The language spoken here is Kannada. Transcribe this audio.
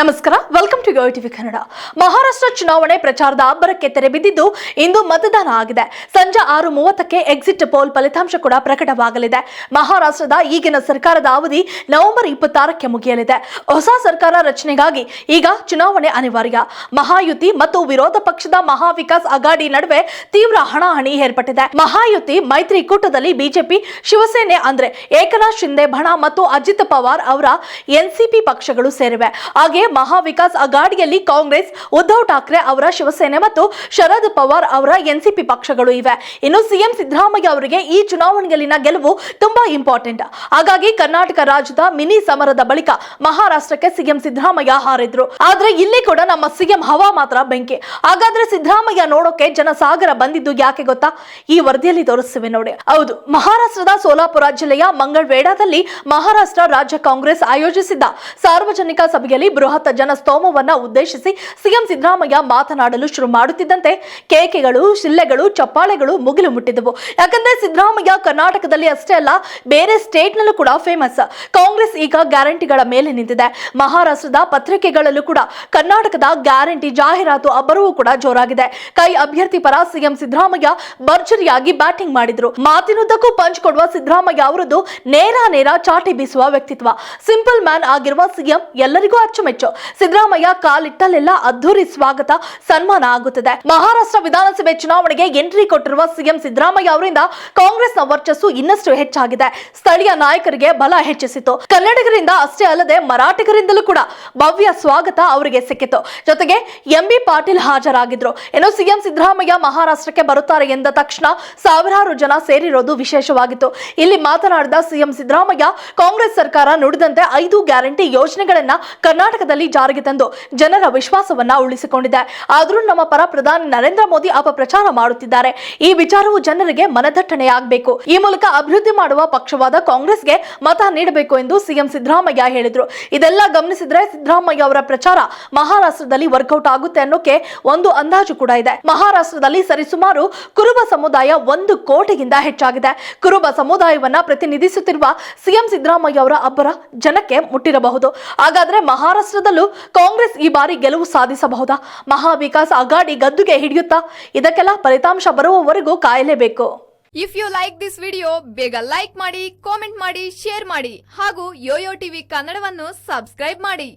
ನಮಸ್ಕಾರ welcome to Yo TV Kannada Maharashtra ಚುನಾವಣೆ ಪ್ರಚಾರದ ಅಬ್ಬರಕ್ಕೆ ತೆರೆ ಬಿದ್ದಿದ್ದು ಇಂದು ಮತದಾನ ಆಗಿದೆ. ಸಂಜೆ ಆರು ಮೂವತ್ತಕ್ಕೆ ಎಕ್ಸಿಟ್ ಪೋಲ್ ಫಲಿತಾಂಶ ಕೂಡ ಪ್ರಕಟವಾಗಲಿದೆ. ಮಹಾರಾಷ್ಟ್ರದ ಈಗಿನ ಸರ್ಕಾರದ ಅವಧಿ ನವೆಂಬರ್ ಇಪ್ಪತ್ತಾರಕ್ಕೆ ಮುಗಿಯಲಿದೆ. ಹೊಸ ಸರ್ಕಾರ ರಚನೆಗಾಗಿ ಈಗ ಚುನಾವಣೆ ಅನಿವಾರ್ಯ. ಮಹಾಯುತಿ ಮತ್ತು ವಿರೋಧ ಪಕ್ಷದ ಮಹಾವಿಕಾಸ್ ಅಗಾಡಿ ನಡುವೆ ತೀವ್ರ ಹಣಾಹಣಿ ಏರ್ಪಟ್ಟಿದೆ. ಮಹಾಯುತಿ ಮೈತ್ರಿಕೂಟದಲ್ಲಿ ಬಿಜೆಪಿ, ಶಿವಸೇನೆ ಅಂದ್ರೆ ಏಕನಾಥ್ ಶಿಂದೆ ಬಣ ಮತ್ತು ಅಜಿತ್ ಪವಾರ್ ಅವರ ಎನ್ಸಿಪಿ ಪಕ್ಷಗಳು ಸೇರಿವೆ. ಹಾಗೆ ಮಹಾವಿಕಾಸ್ ಅಗಾಡಿಯಲ್ಲಿ ಕಾಂಗ್ರೆಸ್ ಉದ್ಧವ್ ಠಾಕ್ರೆ ಅವರ ಶಿವಸೇನೆ ಮತ್ತು ಶರದ್ ಪವಾರ್ ಅವರ ಎನ್ಸಿಪಿ ಪಕ್ಷಗಳು ಇವೆ. ಇನ್ನು ಸಿಎಂ ಸಿದ್ದರಾಮಯ್ಯ ಅವರಿಗೆ ಈ ಚುನಾವಣೆಯಲ್ಲಿನ ಗೆಲುವು ತುಂಬಾ ಇಂಪಾರ್ಟೆಂಟ್. ಹಾಗಾಗಿ ಕರ್ನಾಟಕ ರಾಜ್ಯದ ಮಿನಿ ಸಮರದ ಬಳಿಕ ಮಹಾರಾಷ್ಟ್ರಕ್ಕೆ ಸಿಎಂ ಸಿದ್ದರಾಮಯ್ಯ ಹಾರಿದ್ರು. ಆದ್ರೆ ಇಲ್ಲಿ ಕೂಡ ನಮ್ಮ ಸಿಎಂ ಹವಾ ಮಾತ್ರ ಬೆಂಕಿ. ಹಾಗಾದ್ರೆ ಸಿದ್ದರಾಮಯ್ಯ ನೋಡೋಕೆ ಜನಸಾಗರ ಬಂದಿದ್ದು ಯಾಕೆ ಗೊತ್ತಾ? ಈ ವರದಿಯಲ್ಲಿ ತೋರಿಸ್ತೀವಿ ನೋಡಿ. ಹೌದು, ಮಹಾರಾಷ್ಟ್ರದ ಸೋಲಾಪುರ ಜಿಲ್ಲೆಯ ಮಂಗಳವೇಡಾದಲ್ಲಿ ಮಹಾರಾಷ್ಟ್ರ ರಾಜ್ಯ ಕಾಂಗ್ರೆಸ್ ಆಯೋಜಿಸಿದ್ದ ಸಾರ್ವಜನಿಕ ಸಭೆಯಲ್ಲಿ ಬೃಹತ್ ಜನಸ್ತೋಮವನ್ನ ಉದ್ದೇಶಿಸಿ ಸಿಎಂ ಸಿದ್ದರಾಮಯ್ಯ ಮಾತನಾಡಲು ಶುರು ಮಾಡುತ್ತಿದ್ದಂತೆ ಕೇಕೆಗಳು, ಶಿಲ್ಲೆಗಳು, ಚಪ್ಪಾಳೆಗಳು ಮುಗಿಲು ಮುಟ್ಟಿದವು. ಯಾಕಂದ್ರೆ ಸಿದ್ದರಾಮಯ್ಯ ಕರ್ನಾಟಕದಲ್ಲಿ ಅಷ್ಟೇ ಅಲ್ಲ, ಬೇರೆ ಸ್ಟೇಟ್ ನಲ್ಲೂ ಕೂಡ ಫೇಮಸ್ ಕಾಂಗ್ರೆಸ್ ಈಗ ಗ್ಯಾರಂಟಿಗಳ ಮೇಲೆ ನಿಂತಿದೆ. ಮಹಾರಾಷ್ಟ್ರದ ಪತ್ರಿಕೆಗಳಲ್ಲೂ ಕೂಡ ಕರ್ನಾಟಕದ ಗ್ಯಾರಂಟಿ ಜಾಹೀರಾತು ಅಬ್ಬರವೂ ಕೂಡ ಜೋರಾಗಿದೆ. ಕೈ ಅಭ್ಯರ್ಥಿ ಪರ ಸಿಎಂ ಸಿದ್ದರಾಮಯ್ಯ ಭರ್ಜರಿಯಾಗಿ ಬ್ಯಾಟಿಂಗ್ ಮಾಡಿದ್ರು. ಮಾತಿನುದ್ದಕ್ಕೂ ಪಂಚ್ ಕೊಡುವ ಸಿದ್ದರಾಮಯ್ಯ ಅವರದ್ದು ನೇರ ನೇರ ಚಾಟಿ ಬೀಸುವ ವ್ಯಕ್ತಿತ್ವ. ಸಿಂಪಲ್ ಮ್ಯಾನ್ ಆಗಿರುವ ಸಿಎಂ ಎಲ್ಲರಿಗೂ ಅಚ್ಚುಮೆಚ್ಚು. ಸಿದ್ದರಾಮಯ್ಯ ಕಾಲಿಟ್ಟಲ್ಲೆಲ್ಲ ಅದ್ದೂರಿ ಸ್ವಾಗತ, ಸನ್ಮಾನ ಆಗುತ್ತದೆ. ಮಹಾರಾಷ್ಟ್ರ ವಿಧಾನಸಭೆ ಚುನಾವಣೆಗೆ ಎಂಟ್ರಿ ಕೊಟ್ಟಿರುವ ಸಿಎಂ ಸಿದ್ದರಾಮಯ್ಯ ಅವರಿಂದ ಕಾಂಗ್ರೆಸ್ನ ವರ್ಚಸ್ಸು ಇನ್ನಷ್ಟು ಹೆಚ್ಚಾಗಿದೆ. ಸ್ಥಳೀಯ ನಾಯಕರಿಗೆ ಬಲ ಹೆಚ್ಚಿಸಿತು. ಕನ್ನಡಿಗರಿಂದ ಅಷ್ಟೇ ಅಲ್ಲದೆ ಮರಾಠಿಗರಿಂದಲೂ ಕೂಡ ಭವ್ಯ ಸ್ವಾಗತ ಅವರಿಗೆ ಸಿಕ್ಕಿತು. ಜೊತೆಗೆ ಎಂಬಿ ಪಾಟೀಲ್ ಹಾಜರಾಗಿದ್ರು. ಇನ್ನು ಸಿಎಂ ಸಿದ್ದರಾಮಯ್ಯ ಮಹಾರಾಷ್ಟ್ರಕ್ಕೆ ಬರುತ್ತಾರೆ ಎಂದ ತಕ್ಷಣ ಸಾವಿರಾರು ಜನ ಸೇರಿರೋದು ವಿಶೇಷವಾಗಿತ್ತು. ಇಲ್ಲಿ ಮಾತನಾಡಿದ ಸಿಎಂ ಸಿದ್ದರಾಮಯ್ಯ, ಕಾಂಗ್ರೆಸ್ ಸರ್ಕಾರ ನುಡಿದಂತೆ ಐದು ಗ್ಯಾರಂಟಿ ಯೋಜನೆಗಳನ್ನ ಕರ್ನಾಟಕದಲ್ಲಿ ಜಾರಿಗೆ ತಂದು ಜನರ ವಿಶ್ವಾಸವನ್ನ ಉಳಿಸಿಕೊಂಡಿದೆ. ಆದರೂ ನಮ್ಮ ಪರ ಪ್ರಧಾನಿ ನರೇಂದ್ರ ಮೋದಿ ಅಪಪ್ರಚಾರ ಮಾಡುತ್ತಿದ್ದಾರೆ. ಈ ವಿಚಾರವು ಜನರಿಗೆ ಮನದಟ್ಟಣೆಯಾಗಬೇಕು. ಈ ಮೂಲಕ ಅಭಿವೃದ್ಧಿ ಮಾಡುವ ಪಕ್ಷವಾದ ಕಾಂಗ್ರೆಸ್ಗೆ ಮತ ನೀಡಬೇಕು ಎಂದು ಸಿಎಂ ಸಿದ್ದರಾಮಯ್ಯ ಹೇಳಿದ್ರು. ಇದೆಲ್ಲ ಗಮನಿಸಿದ್ರೆ ಸಿದ್ದರಾಮಯ್ಯ ಅವರ ಪ್ರಚಾರ ಮಹಾರಾಷ್ಟ್ರದಲ್ಲಿ ವರ್ಕೌಟ್ ಆಗುತ್ತೆ ಅನ್ನೋಕೆ ಒಂದು ಅಂದಾಜು ಕೂಡ ಇದೆ. ಮಹಾರಾಷ್ಟ್ರದಲ್ಲಿ ಸರಿಸುಮಾರು ಕುರುಬ ಸಮುದಾಯ ಒಂದು ಕೋಟಿಗಿಂತ ಹೆಚ್ಚಾಗಿದೆ. ಕುರುಬ ಸಮುದಾಯವನ್ನ ಪ್ರತಿನಿಧಿಸುತ್ತಿರುವ ಸಿಎಂ ಸಿದ್ದರಾಮಯ್ಯ ಅವರ ಅಬ್ಬರ ಜನಕ್ಕೆ ಮುಟ್ಟಿರಬಹುದು. ಹಾಗಾದ್ರೆ ಮಹಾರಾಷ್ಟ್ರದಲ್ಲೂ ಕಾಂಗ್ರೆಸ್ ಈ ಬಾರಿ ಗೆಲುವು ಸಾಧಿಸಬಹುದಾ? ಮಹಾವಿಕಾಸ್ ಅಗಾಡಿ ಗದ್ದುಗೆ ಹಿಡಿಯುತ್ತಾ? ಇದಕ್ಕೆಲ್ಲ ಫಲಿತಾಂಶ ಬರುವವರೆಗೂ ಕಾಯಲೇಬೇಕು. If you like this video ಬೇಗ ಲೈಕ್ ಮಾಡಿ ಕಾಮೆಂಟ್ ಮಾಡಿ ಶೇರ್ ಮಾಡಿ ಹಾಗೂ ಯೋಯೋ ಟಿವಿ ಕನ್ನಡವನ್ನು ಸಬ್ಸ್ಕ್ರೈಬ್ ಮಾಡಿ.